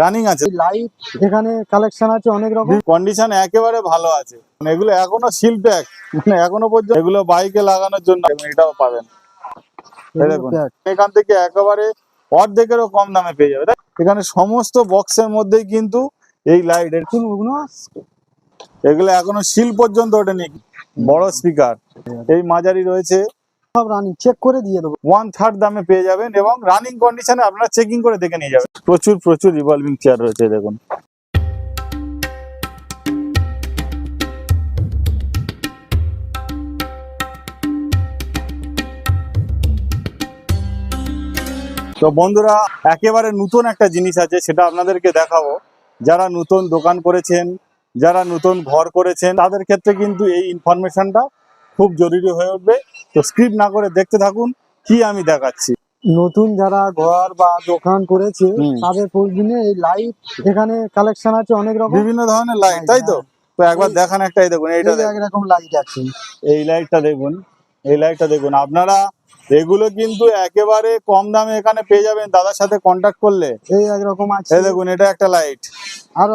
Running আছে। Light এখানে collection আছে অনেক রকম। কন্ডিশন একেবারে ভালো আছে। মানে এগুলো এখনও সিল প্যাক মানে এখনও পর্যন্ত এগুলো বাইকে লাগানোর জন্য এটাও পাবেন। এখান থেকে একেবারে অর্ধেকেরও কম দামে পেয়ে যাবে? এখানে সমস্ত বক্সের মধ্যেই কিন্তু এই লাইট এগুলো এখনও সিল পর্যন্ত ওঠেনি। বড় স্পিকার এই মাঝারি রয়েছে। সব রানিং চেক করে দিয়ে দেবো। ওয়ান থার্ড দামে পেয়ে যাবেন এবং রানিং কন্ডিশনে আপনারা চেকিং করে দেখে নিয়ে যাবেন। প্রচুর প্রচুর রিভলভিং চেয়ার রয়েছে, দেখুন। তো বন্ধুরা, একেবারে নতুন একটা জিনিস আছে, সেটা আপনাদেরকে দেখাবো। যারা নতুন দোকান করেছেন, যারা নতুন ঘর করেছেন, তাদের ক্ষেত্রে কিন্তু এই ইনফরমেশনটা খুব জরুরি হয়ে উঠবে। তো স্ক্রিপ না করে দেখতে থাকুন কি আমি দেখাচ্ছি। নতুন যারা ঘর বা দোকান করেছে তাদের প্রয়োজনে এই লাইট এখানে কালেকশন আছে অনেক রকম। বিভিন্ন ধরনের লাইট তাই তো? তো একবার দেখান একটাই দেখুন এইটা এই দেখুন। এক রকম লাইট আছে। এই লাইটটা দেখুন এই লাইটটা দেখুন। আপনারা এগুলো কিন্তু একেবারে কম দামে এখানে পেয়ে যাবেন দাদার সাথে কন্ট্যাক্ট করলে। এই একরকম আছে। এই দেখুন এটা একটা লাইট আরও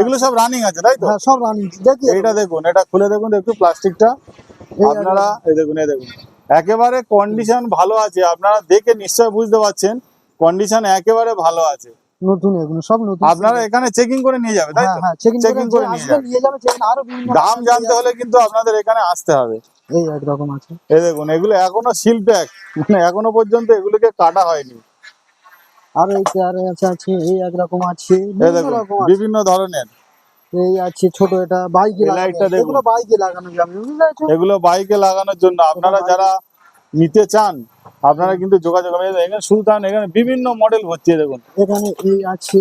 এগুলো সব রানিং আছে তাই তো? হ্যাঁ সব রানিং দেখি এইটা দেখুন এটা খুলে দেখুন একটু প্লাস্টিকটা আপনারা এই দেখুন এই দেখুন। একেবারে কন্ডিশন ভালো আছে আপনারা দেখে নিশ্চয় বুঝতে পারছেন কন্ডিশন একেবারে ভালো আছে। নতুন এগুলো সব নতুন। আপনারা এখানে চেকিং করে নিয়ে যাবে তাই হ্যাঁ তো? হ্যাঁ চেকিং করে নিয়ে যাবে। চেকিং আরও দাম জানতে হলে কিন্তু আপনাদের এখানে আসতে হবে। এই এক রকম আছে। এই দেখুন এগুলো এখনও সিল প্যাক মানে এখনও পর্যন্ত এগুলোকে কাটা হয়নি। আর এই চেয়ারে আছে আছে এই এক রকম আছে এই বিভিন্ন দেখুন রকম আছে। বিভিন্ন ধরনের। এই আছে ছোট এটা বাইকে লাইটটা। এগুলো বাইকে লাগানো যাবে এগুলো বাইকে লাগানোর জন্য আপনারা যারা নিতে চান আপনারা কিন্তু যোগাযোগ এখানে শুধু এখানে বিভিন্ন মডেল হচ্ছে দেখুন। এখানে এই আছে।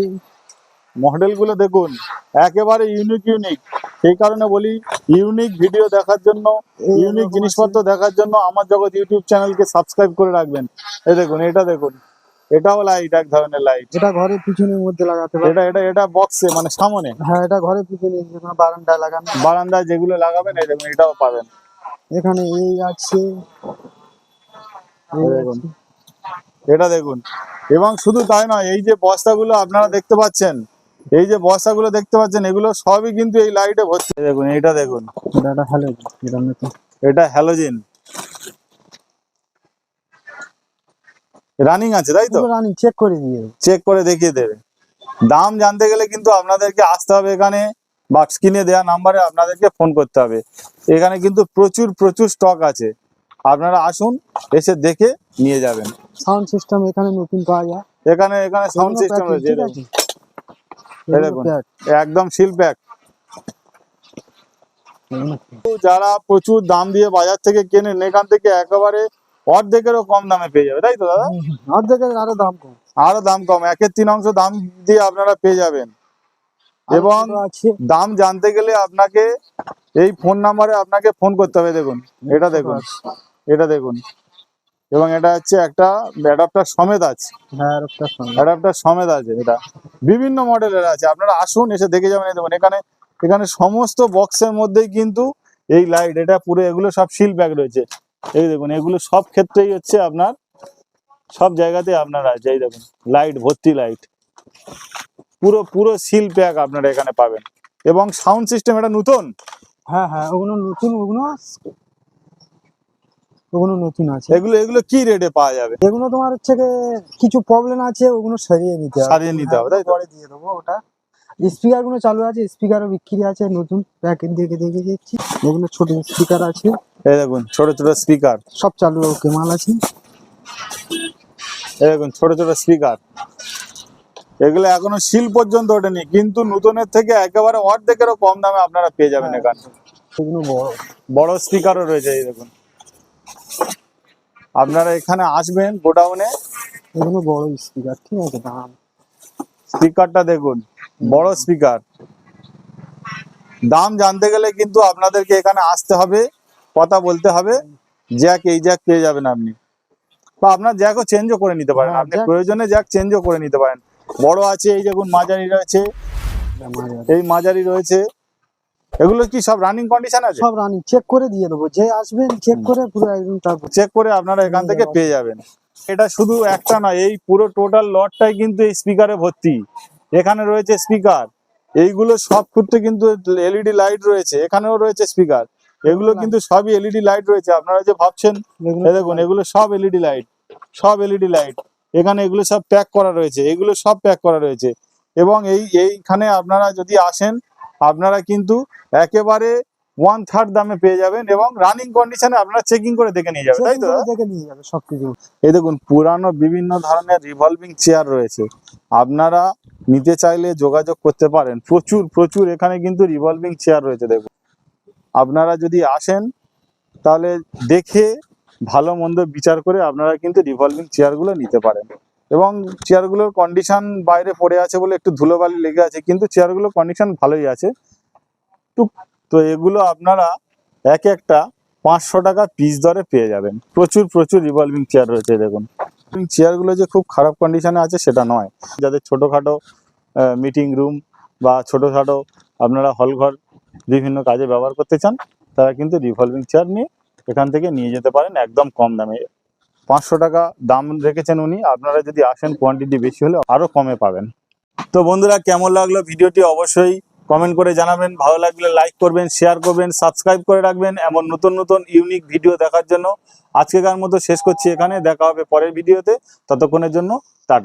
মডেলগুলো দেখুন একেবারে ইউনিক ইউনিক সেই কারণে বলি ইউনিক ভিডিও দেখার জন্য ইউনিক জিনিসপত্র দেখার জন্য আমার জগৎ ইউটিউব চ্যানেলকে সাবস্ক্রাইব করে রাখবেন। এই দেখুন এটা দেখুন। এটাও লাইট এক ধরনের লাইট এটা ঘরের পিছনের মধ্যে লাগাতে পারবে এটা এটা এটা বক্সে মানে সামনে। হ্যাঁ এটা ঘরের পিছনে যেখানে বারান্দায় লাগানো। বারান্দায় যেগুলো লাগাবেন এই দেখুন এটাও পাবেন। এখানে এই আছে দেখুন। এটা দেখুন। এবং শুধু তাই নয় এই যে বস্তাগুলো আপনারা দেখতে পাচ্ছেন এই যে বস্তাগুলো দেখতে পাচ্ছেন এগুলো সবই কিন্তু এই লাইটে ভর্তি। এই দেখুন এটা দেখুন। এটা একটা হ্যালো এটা নতুন এটা হ্যালোজিন রানিং আছে তাই তো? রানিং চেক করে দিয়ে চেক করে দেখিয়ে দেবে। দাম জানতে গেলে কিন্তু আপনাদেরকে আসতে হবে এখানে বা স্ক্রিনে দেওয়া নাম্বারে আপনাদেরকে ফোন করতে হবে। এখানে কিন্তু প্রচুর প্রচুর স্টক আছে। আপনারা আসুন এসে দেখে নিয়ে যাবেন। সাউন্ড সিস্টেম এখানে নতুন পাওয়া যায়। এখানে এখানে সাউন্ড সিস্টেম রয়েছে একদম সিল প্যাক যারা প্রচুর দাম দিয়ে বাজার থেকে কেনেন এখান থেকে একেবারে অর্ধেকেরও কম দামে পেয়ে যাবে তাই তো দাদা। অর্ধেকের আরও দাম কম। আরও দাম কম একের তিন অংশ দাম দিয়ে আপনারা পেয়ে যাবেন। এবং দাম জানতে গেলে আপনাকে এই ফোন নাম্বারে আপনাকে ফোন করতে হবে দেখুন। এটা দেখুন এটা দেখুন। এবং এটা হচ্ছে একটা অ্যাডাপ্টার সমেত আছে। হ্যাঁ অ্যাডাপ্টার সমেত। আছে এটা। বিভিন্ন মডেলের আছে আপনারা আসুন এসে দেখে যাবেন দেখুন এখানে এখানে সমস্ত বক্সের মধ্যেই কিন্তু এই লাইট এটা পুরো এগুলো সব সিল ব্যাগ রয়েছে। এই দেখুন এগুলো সব ক্ষেত্রেই হচ্ছে আপনার সব জায়গাতে আপনার আছে। এই দেখুন লাইট ভর্তি লাইট পুরো পুরো সিল প্যাক আপনারা এখানে পাবেন। এবং সাউন্ড সিস্টেম এটা নতুন? হ্যাঁ হ্যাঁ ওগুলো নতুন ওগুলো ওগুলো নতুন আছে। এগুলো এগুলো কি রেটে পাওয়া যাবে? এগুলো তোমার হচ্ছে কিছু প্রবলেম আছে ওগুলো সারিয়ে নিতে হবে। সারিয়ে নিতে হবে, তাই তো? পরে দিয়ে দেবো ওটা। স্পিকারগুলো চালু আছে স্পিকারও বিক্রি আছে নতুন প্যাকেট দেখে দেখে দিচ্ছি এগুলো ছোট স্পিকার আছে। এই দেখুন ছোট ছোট স্পিকার। সব চালু ওকে মাল আছে। এই দেখুন ছোট ছোট স্পিকার। এগুলো এখনও সিল পর্যন্ত ওঠেনি কিন্তু নতুনের থেকে একেবারে অর্ধেকেরও কম দামে আপনারা পেয়ে যাবেন হ্যাঁ। এখানে। এগুলো বড়। বড় স্পিকারও রয়েছে এই দেখুন। আপনারা এখানে আসবেন গোডাউনে। এগুলো বড় স্পিকার ঠিক আছে দাম স্পিকারটা দেখুন বড় স্পিকার। দাম জানতে গেলে কিন্তু আপনাদেরকে এখানে আসতে হবে কথা বলতে হবে জ্যাক এই জ্যাক পেয়ে যাবেন আপনি। বা আপনার জ্যাকও চেঞ্জও করে নিতে পারেন হ্যাঁ, আপনি প্রয়োজনে জ্যাক চেঞ্জও করে নিতে পারেন। বড় আছে এই দেখুন মাঝারি রয়েছে। এই মাঝারি রয়েছে। এগুলো কি সব রানিং কন্ডিশন আছে? সব রানিং চেক করে দিয়ে দেবো যে আসবেন চেক করে পুরো একদম চেক করে আপনারা এখান থেকে পেয়ে যাবেন। এটা শুধু একটা নয় এই পুরো টোটাল লটটাই কিন্তু এই স্পিকারে ভর্তি। এখানে রয়েছে স্পিকার এইগুলো সব ক্ষেত্রে কিন্তু এলইডি লাইট রয়েছে এখানেও রয়েছে স্পিকার এগুলো কিন্তু সবই এলইডি লাইট রয়েছে। আপনারা যে ভাবছেন দেখুন এগুলো সব এলইডি লাইট সব এলইডি লাইট এখানে এগুলো সব প্যাক করা রয়েছে এগুলো সব প্যাক করা রয়েছে। এবং এই এইখানে আপনারা যদি আসেন আপনারা কিন্তু একেবারে ওয়ান থার্ড দামে পেয়ে যাবেন এবং রানিং কন্ডিশনে আপনারা চেকিং করে দেখে নিয়ে যাবেন তাই তো? দেখে নিয়ে যাবে সবকিছু। এই দেখুন পুরানো বিভিন্ন ধরনের রিভলভিং চেয়ার রয়েছে। আপনারা নিতে চাইলে যোগাযোগ করতে পারেন। প্রচুর প্রচুর এখানে কিন্তু রিভলভিং চেয়ার রয়েছে দেখুন। আপনারা যদি আসেন তাহলে দেখে ভালো মন্দ বিচার করে আপনারা কিন্তু রিভলভিং চেয়ারগুলো নিতে পারেন। এবং চেয়ারগুলোর কন্ডিশন বাইরে পড়ে আছে বলে একটু ধুলোবালি লেগে আছে কিন্তু চেয়ারগুলোর কন্ডিশন ভালোই আছে। টুক তো এগুলো আপনারা এক একটা পাঁচশো টাকা পিস দরে পেয়ে যাবেন। প্রচুর প্রচুর রিভলভিং চেয়ার রয়েছে, দেখুন। চেয়ারগুলো যে খুব খারাপ কন্ডিশনে আছে, সেটা নয়। যাদের ছোটোখাটো মিটিং রুম বা ছোটোখাটো আপনারা হল ঘর বিভিন্ন কাজে ব্যবহার করতে চান, তারা কিন্তু রিভলভিং চেয়ার নিয়ে এখান থেকে নিয়ে যেতে পারেন একদম কম দামে। পাঁচশো টাকা দাম রেখেছেন উনি, আপনারা যদি আসেন কোয়ান্টিটি বেশি হলে আরও কমে পাবেন। তো বন্ধুরা, কেমন লাগল? ভিডিওটি অবশ্যই কমেন্ট করে জানাবেন। ভালো লাগলে লাইক করবেন শেয়ার করবেন সাবস্ক্রাইব করে রাখবেন। এমন নতুন নতুন ইউনিক ভিডিও দেখার জন্য আজকেকার মতো শেষ করছি এখানে। দেখা হবে পরের ভিডিওতে ততক্ষণের জন্য টাটা।